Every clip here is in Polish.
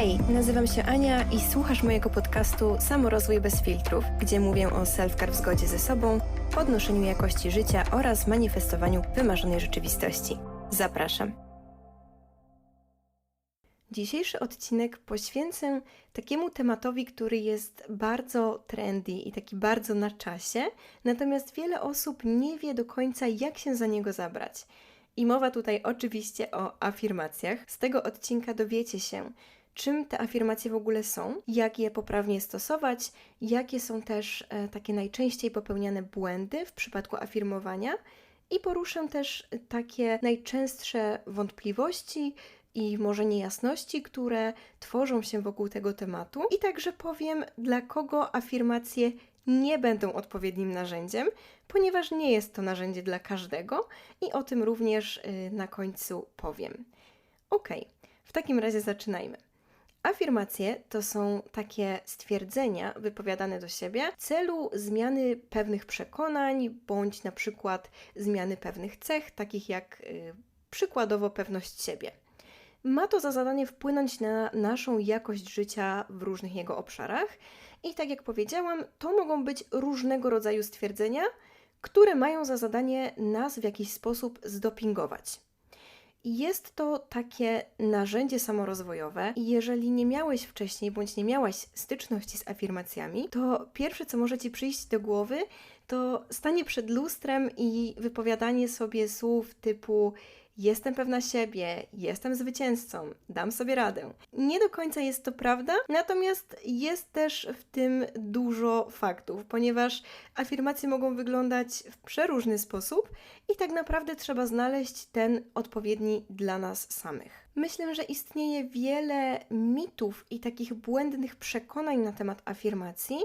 Hej, nazywam się Ania i słuchasz mojego podcastu Samorozwój bez filtrów, gdzie mówię o self-care w zgodzie ze sobą, podnoszeniu jakości życia oraz manifestowaniu wymarzonej rzeczywistości. Zapraszam. Dzisiejszy odcinek poświęcę takiemu tematowi, który jest bardzo trendy i taki bardzo na czasie, natomiast wiele osób nie wie do końca, jak się za niego zabrać. I mowa tutaj oczywiście o afirmacjach. Z tego odcinka dowiecie się, czym te afirmacje w ogóle są, jak je poprawnie stosować, jakie są też e, takie najczęściej popełniane błędy w przypadku afirmowania. I poruszę też takie najczęstsze wątpliwości i może niejasności, które tworzą się wokół tego tematu. I także powiem, dla kogo afirmacje nie będą odpowiednim narzędziem, ponieważ nie jest to narzędzie dla każdego i o tym również y, na końcu powiem. Ok, w takim razie zaczynajmy. Afirmacje to są takie stwierdzenia wypowiadane do siebie w celu zmiany pewnych przekonań bądź na przykład zmiany pewnych cech, takich jak y, przykładowo pewność siebie. Ma to za zadanie wpłynąć na naszą jakość życia w różnych jego obszarach. I tak jak powiedziałam, to mogą być różnego rodzaju stwierdzenia, które mają za zadanie nas w jakiś sposób zdopingować. Jest to takie narzędzie samorozwojowe. I jeżeli nie miałeś wcześniej bądź nie miałaś styczności z afirmacjami, to pierwsze co może Ci przyjść do głowy, to stanie przed lustrem i wypowiadanie sobie słów typu jestem pewna siebie, jestem zwycięzcą, dam sobie radę. Nie do końca jest to prawda, natomiast jest też w tym dużo faktów, ponieważ afirmacje mogą wyglądać w przeróżny sposób i tak naprawdę trzeba znaleźć ten odpowiedni dla nas samych. Myślę, że istnieje wiele mitów i takich błędnych przekonań na temat afirmacji,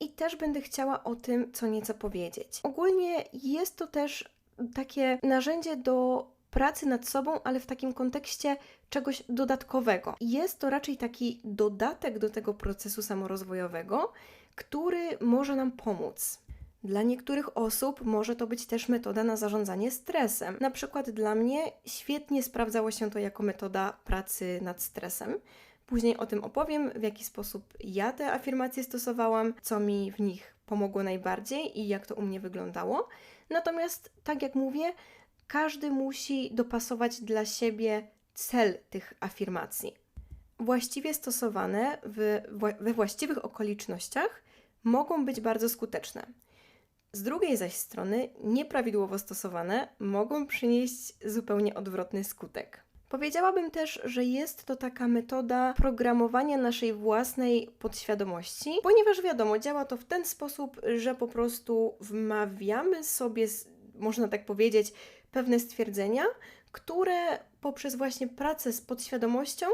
i też będę chciała o tym co nieco powiedzieć. Ogólnie jest to też takie narzędzie do pracy nad sobą, ale w takim kontekście czegoś dodatkowego. Jest to raczej taki dodatek do tego procesu samorozwojowego, który może nam pomóc. Dla niektórych osób może to być też metoda na zarządzanie stresem. Na przykład dla mnie świetnie sprawdzało się to jako metoda pracy nad stresem. Później o tym opowiem, w jaki sposób ja te afirmacje stosowałam, co mi w nich pomogło najbardziej i jak to u mnie wyglądało. Natomiast, tak jak mówię, każdy musi dopasować dla siebie cel tych afirmacji. Właściwie stosowane w, we właściwych okolicznościach mogą być bardzo skuteczne. Z drugiej zaś strony, nieprawidłowo stosowane mogą przynieść zupełnie odwrotny skutek. Powiedziałabym też, że jest to taka metoda programowania naszej własnej podświadomości, ponieważ wiadomo, działa to w ten sposób, że po prostu wmawiamy sobie, można tak powiedzieć, pewne stwierdzenia, które poprzez właśnie pracę z podświadomością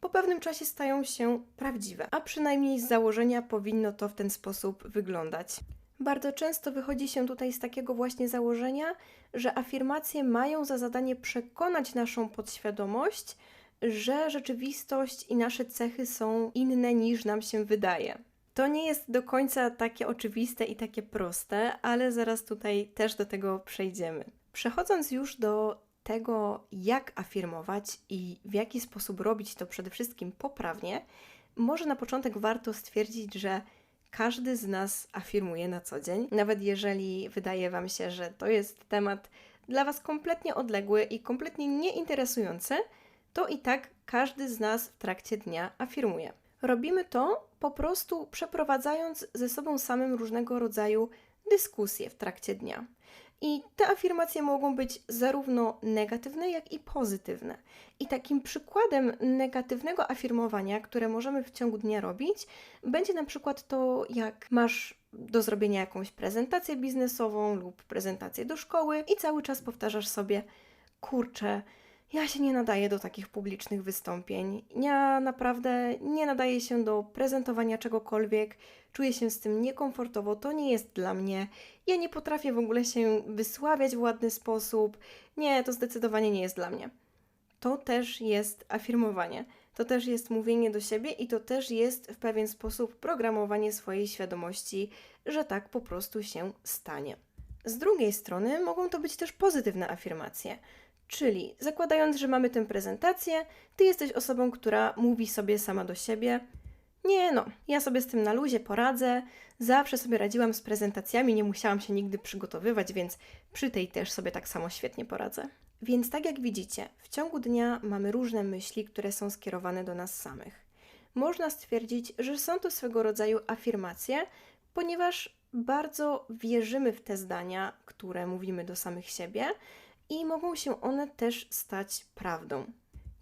po pewnym czasie stają się prawdziwe, a przynajmniej z założenia powinno to w ten sposób wyglądać. Bardzo często wychodzi się tutaj z takiego właśnie założenia, że afirmacje mają za zadanie przekonać naszą podświadomość, że rzeczywistość i nasze cechy są inne niż nam się wydaje. To nie jest do końca takie oczywiste i takie proste, ale zaraz tutaj też do tego przejdziemy. Przechodząc już do tego, jak afirmować i w jaki sposób robić to przede wszystkim poprawnie, może na początek warto stwierdzić, że każdy z nas afirmuje na co dzień, nawet jeżeli wydaje Wam się, że to jest temat dla Was kompletnie odległy i kompletnie nieinteresujący, to i tak każdy z nas w trakcie dnia afirmuje. Robimy to po prostu przeprowadzając ze sobą samym różnego rodzaju dyskusje w trakcie dnia. I te afirmacje mogą być zarówno negatywne, jak i pozytywne. I takim przykładem negatywnego afirmowania, które możemy w ciągu dnia robić, będzie na przykład to, jak masz do zrobienia jakąś prezentację biznesową lub prezentację do szkoły i cały czas powtarzasz sobie: Kurczę, ja się nie nadaję do takich publicznych wystąpień. Ja naprawdę nie nadaję się do prezentowania czegokolwiek. Czuję się z tym niekomfortowo, to nie jest dla mnie. Ja nie potrafię w ogóle się wysławiać w ładny sposób. Nie, to zdecydowanie nie jest dla mnie. To też jest afirmowanie. To też jest mówienie do siebie i to też jest w pewien sposób programowanie swojej świadomości, że tak po prostu się stanie. Z drugiej strony mogą to być też pozytywne afirmacje Czyli zakładając, że mamy tę prezentację, ty jesteś osobą, która mówi sobie sama do siebie: Nie, no, ja sobie z tym na luzie poradzę. Zawsze sobie radziłam z prezentacjami, nie musiałam się nigdy przygotowywać, więc przy tej też sobie tak samo świetnie poradzę. Więc tak jak widzicie, w ciągu dnia mamy różne myśli, które są skierowane do nas samych. Można stwierdzić, że są to swego rodzaju afirmacje, ponieważ bardzo wierzymy w te zdania, które mówimy do samych siebie i mogą się one też stać prawdą,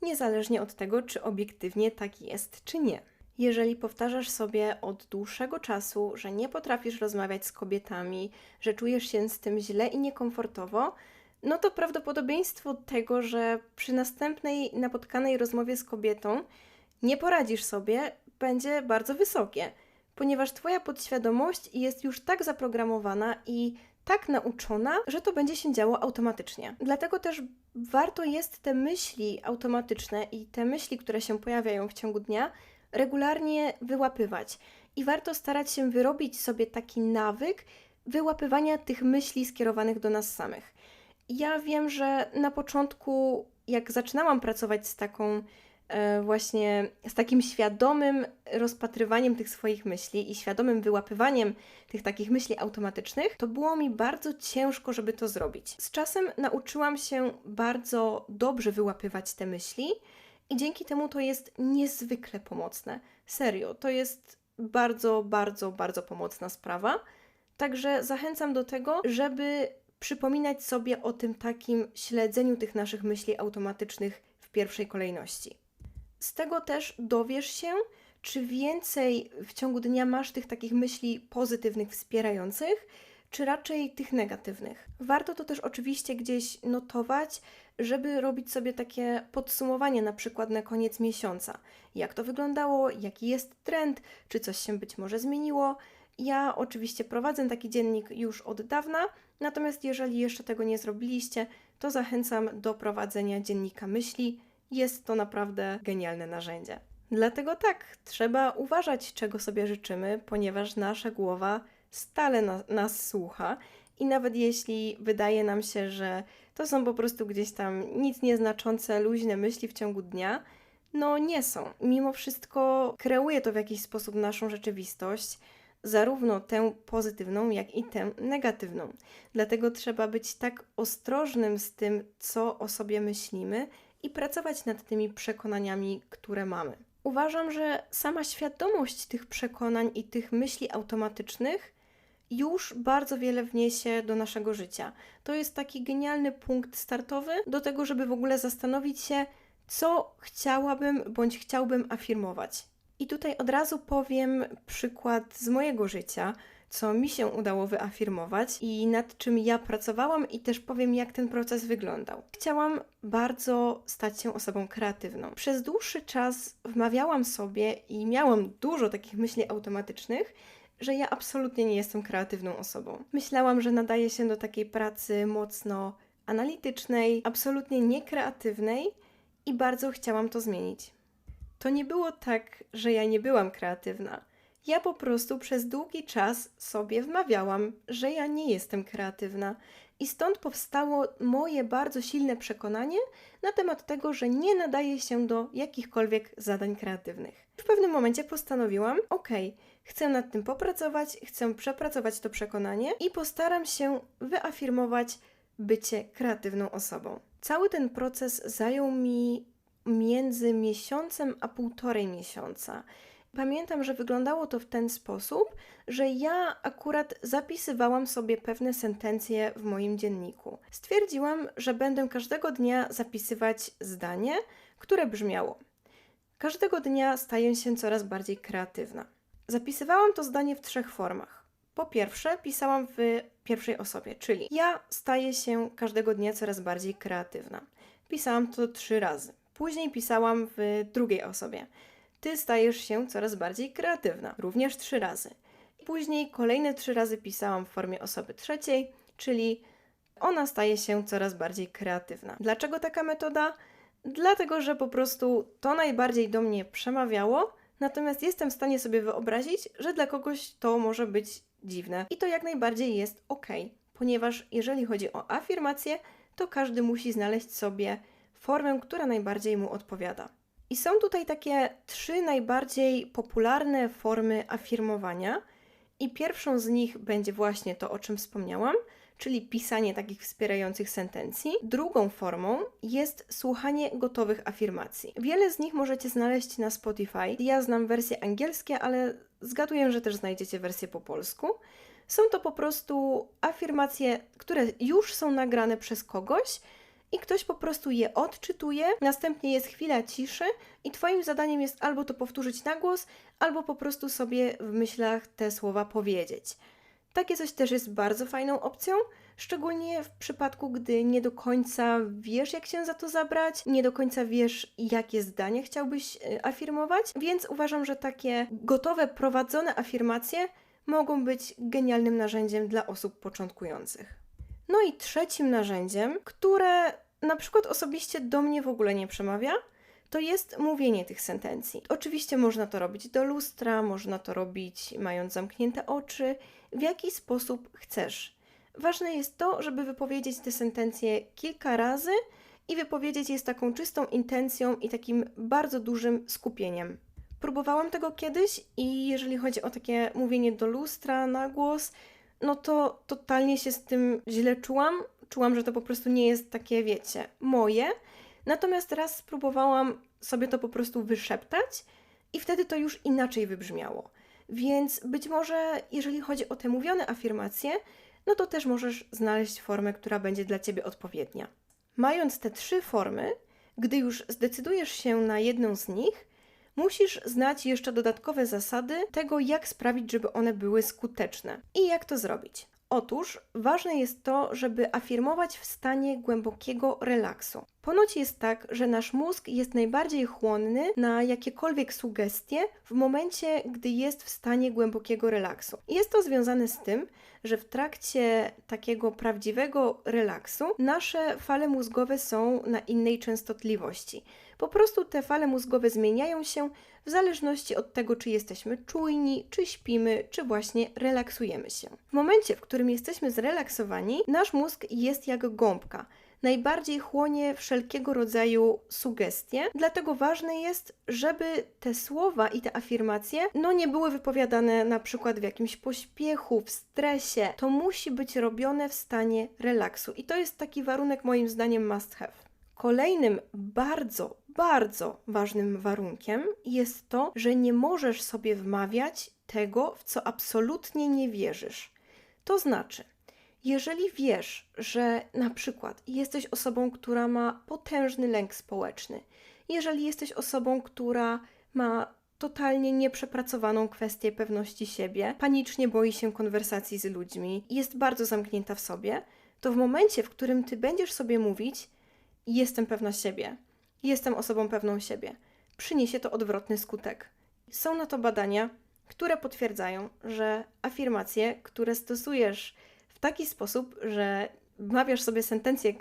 niezależnie od tego, czy obiektywnie tak jest, czy nie. Jeżeli powtarzasz sobie od dłuższego czasu, że nie potrafisz rozmawiać z kobietami, że czujesz się z tym źle i niekomfortowo, no to prawdopodobieństwo tego, że przy następnej napotkanej rozmowie z kobietą nie poradzisz sobie, będzie bardzo wysokie, ponieważ Twoja podświadomość jest już tak zaprogramowana i tak nauczona, że to będzie się działo automatycznie. Dlatego też warto jest te myśli automatyczne i te myśli, które się pojawiają w ciągu dnia, regularnie wyłapywać. I warto starać się wyrobić sobie taki nawyk wyłapywania tych myśli skierowanych do nas samych. Ja wiem, że na początku, jak zaczynałam pracować z taką właśnie z takim świadomym rozpatrywaniem tych swoich myśli i świadomym wyłapywaniem tych takich myśli automatycznych, to było mi bardzo ciężko, żeby to zrobić. Z czasem nauczyłam się bardzo dobrze wyłapywać te myśli i dzięki temu to jest niezwykle pomocne. Serio, to jest bardzo, bardzo, bardzo pomocna sprawa. Także zachęcam do tego, żeby przypominać sobie o tym takim śledzeniu tych naszych myśli automatycznych w pierwszej kolejności. Z tego też dowiesz się, czy więcej w ciągu dnia masz tych takich myśli pozytywnych, wspierających, czy raczej tych negatywnych. Warto to też oczywiście gdzieś notować, żeby robić sobie takie podsumowanie na przykład na koniec miesiąca. Jak to wyglądało, jaki jest trend, czy coś się być może zmieniło. Ja oczywiście prowadzę taki dziennik już od dawna, natomiast jeżeli jeszcze tego nie zrobiliście, to zachęcam do prowadzenia dziennika myśli. Jest to naprawdę genialne narzędzie. Dlatego tak, trzeba uważać, czego sobie życzymy, ponieważ nasza głowa stale na, nas słucha i nawet jeśli wydaje nam się, że to są po prostu gdzieś tam nic nieznaczące, luźne myśli w ciągu dnia, no nie są. Mimo wszystko kreuje to w jakiś sposób naszą rzeczywistość, zarówno tę pozytywną, jak i tę negatywną. Dlatego trzeba być tak ostrożnym z tym, co o sobie myślimy i pracować nad tymi przekonaniami, które mamy. Uważam, że sama świadomość tych przekonań i tych myśli automatycznych już bardzo wiele wniesie do naszego życia. To jest taki genialny punkt startowy do tego, żeby w ogóle zastanowić się, co chciałabym bądź chciałbym afirmować. I tutaj od razu powiem przykład z mojego życia, co mi się udało wyafirmować i nad czym ja pracowałam, i też powiem, jak ten proces wyglądał. Chciałam bardzo stać się osobą kreatywną. Przez dłuższy czas wmawiałam sobie i miałam dużo takich myśli automatycznych, że ja absolutnie nie jestem kreatywną osobą. Myślałam, że nadaje się do takiej pracy mocno analitycznej, absolutnie niekreatywnej i bardzo chciałam to zmienić. To nie było tak, że ja nie byłam kreatywna. Ja po prostu przez długi czas sobie wmawiałam, że ja nie jestem kreatywna. I stąd powstało moje bardzo silne przekonanie na temat tego, że nie nadaje się do jakichkolwiek zadań kreatywnych. W pewnym momencie postanowiłam: OK, chcę nad tym popracować, chcę przepracować to przekonanie i postaram się wyafirmować bycie kreatywną osobą. Cały ten proces zajął mi między miesiącem a półtorej miesiąca. Pamiętam, że wyglądało to w ten sposób, że ja akurat zapisywałam sobie pewne sentencje w moim dzienniku. Stwierdziłam, że będę każdego dnia zapisywać zdanie, które brzmiało: Każdego dnia staję się coraz bardziej kreatywna. Zapisywałam to zdanie w trzech formach. Po pierwsze, pisałam w pierwszej osobie, czyli ja staję się każdego dnia coraz bardziej kreatywna. Pisałam to trzy razy. Później pisałam w drugiej osobie. Ty stajesz się coraz bardziej kreatywna, również trzy razy. Później kolejne trzy razy pisałam w formie osoby trzeciej, czyli ona staje się coraz bardziej kreatywna. Dlaczego taka metoda? Dlatego, że po prostu to najbardziej do mnie przemawiało, natomiast jestem w stanie sobie wyobrazić, że dla kogoś to może być dziwne. I to jak najbardziej jest ok, ponieważ jeżeli chodzi o afirmację, to każdy musi znaleźć sobie formę, która najbardziej mu odpowiada. I są tutaj takie trzy najbardziej popularne formy afirmowania, i pierwszą z nich będzie właśnie to, o czym wspomniałam, czyli pisanie takich wspierających sentencji. Drugą formą jest słuchanie gotowych afirmacji. Wiele z nich możecie znaleźć na Spotify. Ja znam wersje angielskie, ale zgaduję, że też znajdziecie wersję po polsku. Są to po prostu afirmacje, które już są nagrane przez kogoś i ktoś po prostu je odczytuje, następnie jest chwila ciszy i Twoim zadaniem jest albo to powtórzyć na głos, albo po prostu sobie w myślach te słowa powiedzieć. Takie coś też jest bardzo fajną opcją, szczególnie w przypadku, gdy nie do końca wiesz, jak się za to zabrać, nie do końca wiesz, jakie zdanie chciałbyś y, afirmować, więc uważam, że takie gotowe, prowadzone afirmacje mogą być genialnym narzędziem dla osób początkujących. No i trzecim narzędziem, które na przykład osobiście do mnie w ogóle nie przemawia, to jest mówienie tych sentencji. Oczywiście można to robić do lustra, można to robić mając zamknięte oczy, w jaki sposób chcesz. Ważne jest to, żeby wypowiedzieć te sentencje kilka razy i wypowiedzieć je z taką czystą intencją i takim bardzo dużym skupieniem. Próbowałam tego kiedyś i jeżeli chodzi o takie mówienie do lustra na głos, no to totalnie się z tym źle czułam. Czułam, że to po prostu nie jest takie, wiecie, moje. Natomiast raz spróbowałam sobie to po prostu wyszeptać i wtedy to już inaczej wybrzmiało. Więc być może, jeżeli chodzi o te mówione afirmacje, no to też możesz znaleźć formę, która będzie dla ciebie odpowiednia. Mając te trzy formy, gdy już zdecydujesz się na jedną z nich, musisz znać jeszcze dodatkowe zasady tego, jak sprawić, żeby one były skuteczne. I jak to zrobić? Otóż ważne jest to, żeby afirmować w stanie głębokiego relaksu. Ponoć jest tak, że nasz mózg jest najbardziej chłonny na jakiekolwiek sugestie w momencie, gdy jest w stanie głębokiego relaksu. Jest to związane z tym, że w trakcie takiego prawdziwego relaksu nasze fale mózgowe są na innej częstotliwości. Po prostu te fale mózgowe zmieniają się w zależności od tego, czy jesteśmy czujni, czy śpimy, czy właśnie relaksujemy się. W momencie, w którym jesteśmy zrelaksowani, nasz mózg jest jak gąbka najbardziej chłonie wszelkiego rodzaju sugestie, dlatego ważne jest, żeby te słowa i te afirmacje no nie były wypowiadane na przykład w jakimś pośpiechu, w stresie. To musi być robione w stanie relaksu i to jest taki warunek moim zdaniem must have. Kolejnym bardzo, bardzo ważnym warunkiem jest to, że nie możesz sobie wmawiać tego, w co absolutnie nie wierzysz. To znaczy, jeżeli wiesz, że na przykład jesteś osobą, która ma potężny lęk społeczny, jeżeli jesteś osobą, która ma totalnie nieprzepracowaną kwestię pewności siebie, panicznie boi się konwersacji z ludźmi, jest bardzo zamknięta w sobie, to w momencie, w którym ty będziesz sobie mówić, jestem pewna siebie, jestem osobą pewną siebie, przyniesie to odwrotny skutek. Są na to badania, które potwierdzają, że afirmacje, które stosujesz w taki sposób, że wmawiasz sobie sentencje,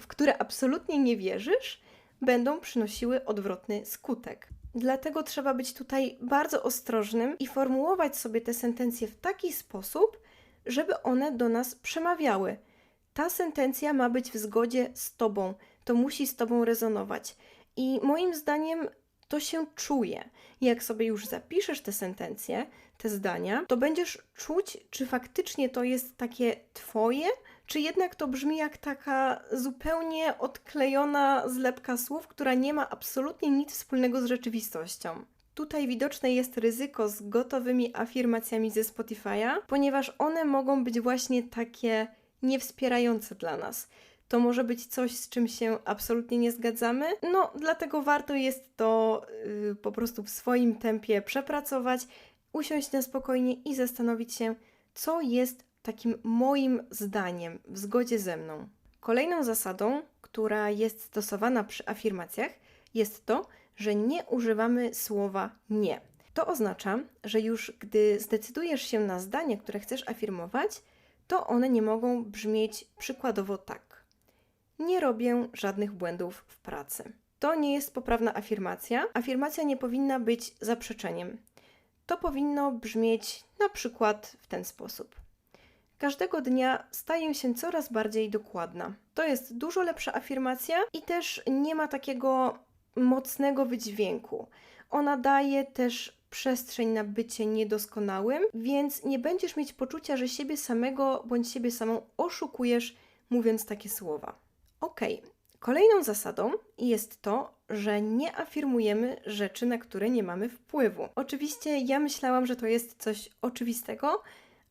w które absolutnie nie wierzysz, będą przynosiły odwrotny skutek. Dlatego trzeba być tutaj bardzo ostrożnym i formułować sobie te sentencje w taki sposób, żeby one do nas przemawiały. Ta sentencja ma być w zgodzie z Tobą, to musi z Tobą rezonować. I moim zdaniem to się czuje. Jak sobie już zapiszesz te sentencje, te zdania, to będziesz czuć, czy faktycznie to jest takie Twoje, czy jednak to brzmi jak taka zupełnie odklejona zlepka słów, która nie ma absolutnie nic wspólnego z rzeczywistością. Tutaj widoczne jest ryzyko z gotowymi afirmacjami ze Spotify'a, ponieważ one mogą być właśnie takie niewspierające dla nas to może być coś, z czym się absolutnie nie zgadzamy. No, dlatego warto jest to yy, po prostu w swoim tempie przepracować, usiąść na spokojnie i zastanowić się, co jest takim moim zdaniem w zgodzie ze mną. Kolejną zasadą, która jest stosowana przy afirmacjach, jest to, że nie używamy słowa nie. To oznacza, że już gdy zdecydujesz się na zdanie, które chcesz afirmować, to one nie mogą brzmieć przykładowo tak nie robię żadnych błędów w pracy. To nie jest poprawna afirmacja. Afirmacja nie powinna być zaprzeczeniem. To powinno brzmieć na przykład w ten sposób. każdego dnia staję się coraz bardziej dokładna. To jest dużo lepsza afirmacja i też nie ma takiego mocnego wydźwięku. Ona daje też przestrzeń na bycie niedoskonałym, więc nie będziesz mieć poczucia, że siebie samego bądź siebie samą oszukujesz, mówiąc takie słowa. Ok, kolejną zasadą jest to, że nie afirmujemy rzeczy, na które nie mamy wpływu. Oczywiście ja myślałam, że to jest coś oczywistego,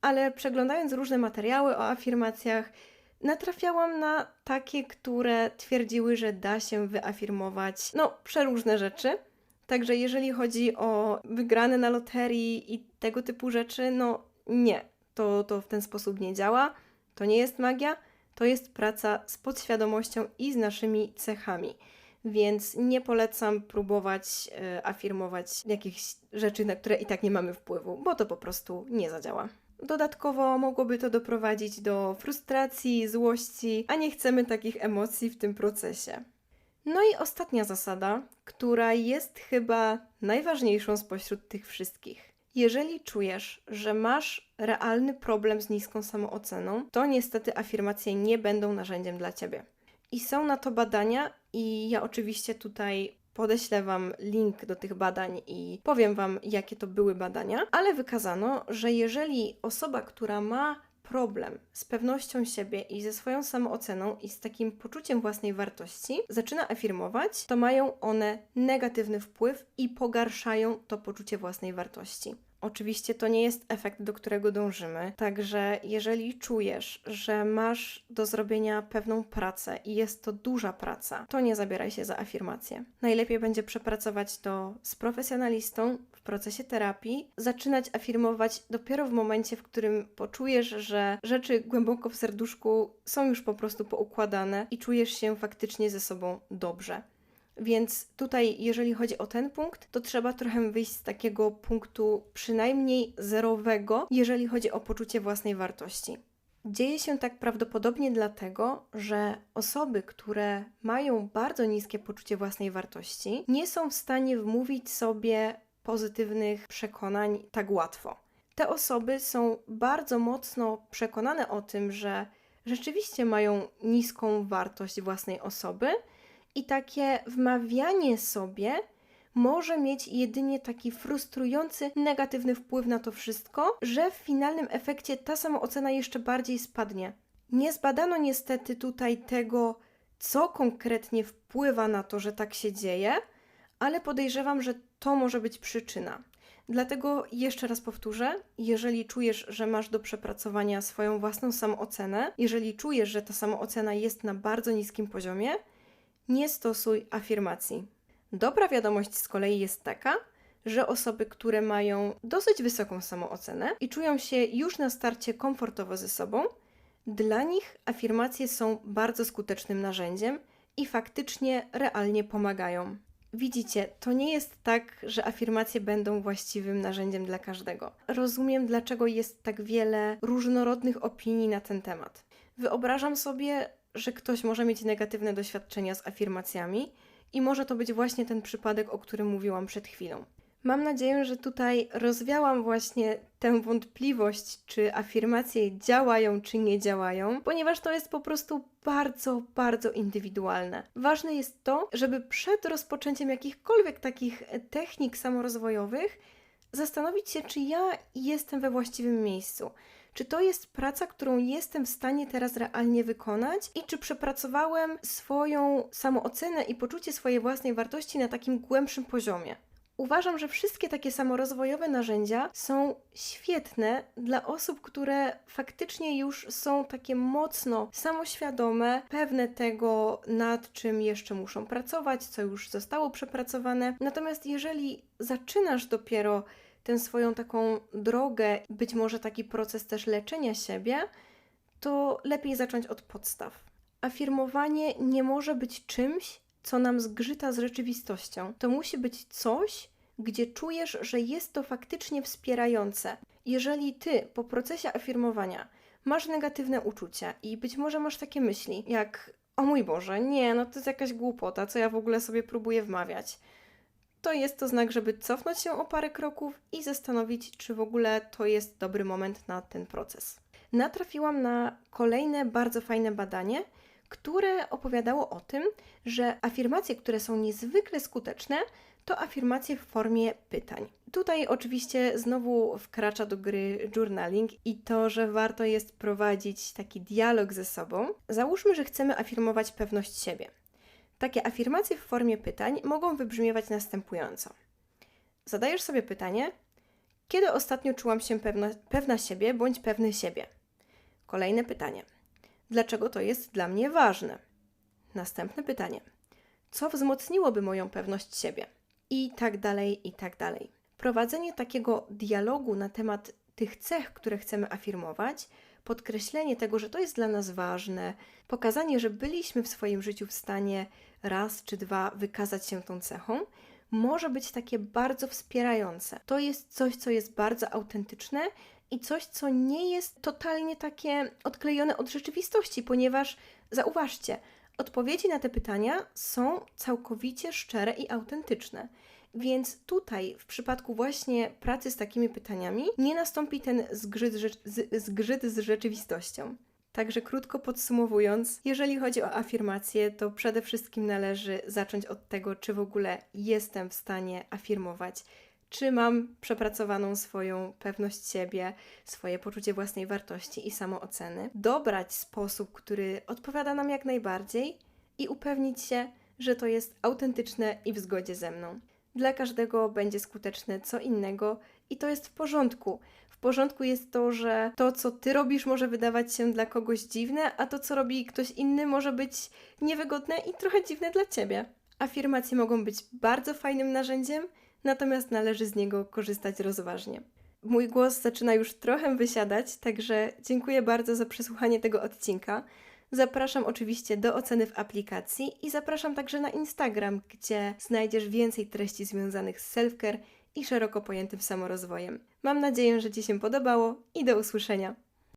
ale przeglądając różne materiały o afirmacjach, natrafiałam na takie, które twierdziły, że da się wyafirmować no przeróżne rzeczy. Także jeżeli chodzi o wygrane na loterii i tego typu rzeczy, no nie, to, to w ten sposób nie działa. To nie jest magia, to jest praca z podświadomością i z naszymi cechami. Więc nie polecam próbować e, afirmować jakichś rzeczy, na które i tak nie mamy wpływu, bo to po prostu nie zadziała. Dodatkowo mogłoby to doprowadzić do frustracji, złości, a nie chcemy takich emocji w tym procesie. No i ostatnia zasada, która jest chyba najważniejszą spośród tych wszystkich. Jeżeli czujesz, że masz realny problem z niską samooceną, to niestety afirmacje nie będą narzędziem dla ciebie. I są na to badania, i ja oczywiście tutaj podeślę Wam link do tych badań i powiem Wam, jakie to były badania, ale wykazano, że jeżeli osoba, która ma problem z pewnością siebie i ze swoją samooceną i z takim poczuciem własnej wartości zaczyna afirmować, to mają one negatywny wpływ i pogarszają to poczucie własnej wartości. Oczywiście to nie jest efekt, do którego dążymy. Także jeżeli czujesz, że masz do zrobienia pewną pracę i jest to duża praca, to nie zabieraj się za afirmację. Najlepiej będzie przepracować to z profesjonalistą w procesie terapii, zaczynać afirmować dopiero w momencie, w którym poczujesz, że rzeczy głęboko w serduszku są już po prostu poukładane i czujesz się faktycznie ze sobą dobrze. Więc tutaj, jeżeli chodzi o ten punkt, to trzeba trochę wyjść z takiego punktu przynajmniej zerowego, jeżeli chodzi o poczucie własnej wartości. Dzieje się tak prawdopodobnie dlatego, że osoby, które mają bardzo niskie poczucie własnej wartości, nie są w stanie wmówić sobie pozytywnych przekonań tak łatwo. Te osoby są bardzo mocno przekonane o tym, że rzeczywiście mają niską wartość własnej osoby i takie wmawianie sobie może mieć jedynie taki frustrujący, negatywny wpływ na to wszystko, że w finalnym efekcie ta samoocena jeszcze bardziej spadnie. Nie zbadano niestety tutaj tego, co konkretnie wpływa na to, że tak się dzieje, ale podejrzewam, że to może być przyczyna. Dlatego jeszcze raz powtórzę: jeżeli czujesz, że masz do przepracowania swoją własną samoocenę, jeżeli czujesz, że ta samoocena jest na bardzo niskim poziomie, nie stosuj afirmacji. Dobra wiadomość z kolei jest taka, że osoby, które mają dosyć wysoką samoocenę i czują się już na starcie komfortowo ze sobą, dla nich afirmacje są bardzo skutecznym narzędziem i faktycznie realnie pomagają. Widzicie, to nie jest tak, że afirmacje będą właściwym narzędziem dla każdego. Rozumiem, dlaczego jest tak wiele różnorodnych opinii na ten temat. Wyobrażam sobie, że ktoś może mieć negatywne doświadczenia z afirmacjami i może to być właśnie ten przypadek, o którym mówiłam przed chwilą. Mam nadzieję, że tutaj rozwiałam właśnie tę wątpliwość, czy afirmacje działają, czy nie działają, ponieważ to jest po prostu bardzo, bardzo indywidualne. Ważne jest to, żeby przed rozpoczęciem jakichkolwiek takich technik samorozwojowych zastanowić się, czy ja jestem we właściwym miejscu czy to jest praca, którą jestem w stanie teraz realnie wykonać i czy przepracowałem swoją samoocenę i poczucie swojej własnej wartości na takim głębszym poziomie. Uważam, że wszystkie takie samorozwojowe narzędzia są świetne dla osób, które faktycznie już są takie mocno samoświadome, pewne tego, nad czym jeszcze muszą pracować, co już zostało przepracowane. Natomiast jeżeli zaczynasz dopiero tę swoją taką drogę, być może taki proces też leczenia siebie, to lepiej zacząć od podstaw. Afirmowanie nie może być czymś, co nam zgrzyta z rzeczywistością. To musi być coś, gdzie czujesz, że jest to faktycznie wspierające. Jeżeli ty po procesie afirmowania masz negatywne uczucia i być może masz takie myśli, jak o mój Boże, nie, no to jest jakaś głupota, co ja w ogóle sobie próbuję wmawiać to jest to znak, żeby cofnąć się o parę kroków i zastanowić, czy w ogóle to jest dobry moment na ten proces. natrafiłam na kolejne bardzo fajne badanie, które opowiadało o tym, że afirmacje, które są niezwykle skuteczne, to afirmacje w formie pytań. Tutaj oczywiście znowu wkracza do gry journaling i to, że warto jest prowadzić taki dialog ze sobą. Załóżmy, że chcemy afirmować pewność siebie. Takie afirmacje w formie pytań mogą wybrzmiewać następująco. Zadajesz sobie pytanie, kiedy ostatnio czułam się pewna, pewna siebie bądź pewny siebie? Kolejne pytanie. Dlaczego to jest dla mnie ważne? Następne pytanie. Co wzmocniłoby moją pewność siebie? I tak dalej, i tak dalej. Prowadzenie takiego dialogu na temat tych cech, które chcemy afirmować, podkreślenie tego, że to jest dla nas ważne, pokazanie, że byliśmy w swoim życiu w stanie raz czy dwa wykazać się tą cechą, może być takie bardzo wspierające. To jest coś, co jest bardzo autentyczne i coś, co nie jest totalnie takie odklejone od rzeczywistości, ponieważ zauważcie, odpowiedzi na te pytania są całkowicie szczere i autentyczne. Więc tutaj, w przypadku właśnie pracy z takimi pytaniami, nie nastąpi ten zgrzyt, z, zgrzyt z rzeczywistością. Także krótko podsumowując, jeżeli chodzi o afirmacje, to przede wszystkim należy zacząć od tego, czy w ogóle jestem w stanie afirmować, czy mam przepracowaną swoją pewność siebie, swoje poczucie własnej wartości i samooceny, dobrać sposób, który odpowiada nam jak najbardziej i upewnić się, że to jest autentyczne i w zgodzie ze mną. Dla każdego będzie skuteczne co innego i to jest w porządku. W porządku jest to, że to, co ty robisz, może wydawać się dla kogoś dziwne, a to, co robi ktoś inny, może być niewygodne i trochę dziwne dla ciebie. Afirmacje mogą być bardzo fajnym narzędziem, natomiast należy z niego korzystać rozważnie. Mój głos zaczyna już trochę wysiadać, także dziękuję bardzo za przesłuchanie tego odcinka. Zapraszam oczywiście do oceny w aplikacji i zapraszam także na Instagram, gdzie znajdziesz więcej treści związanych z self-care i szeroko pojętym samorozwojem. Mam nadzieję, że Ci się podobało i do usłyszenia.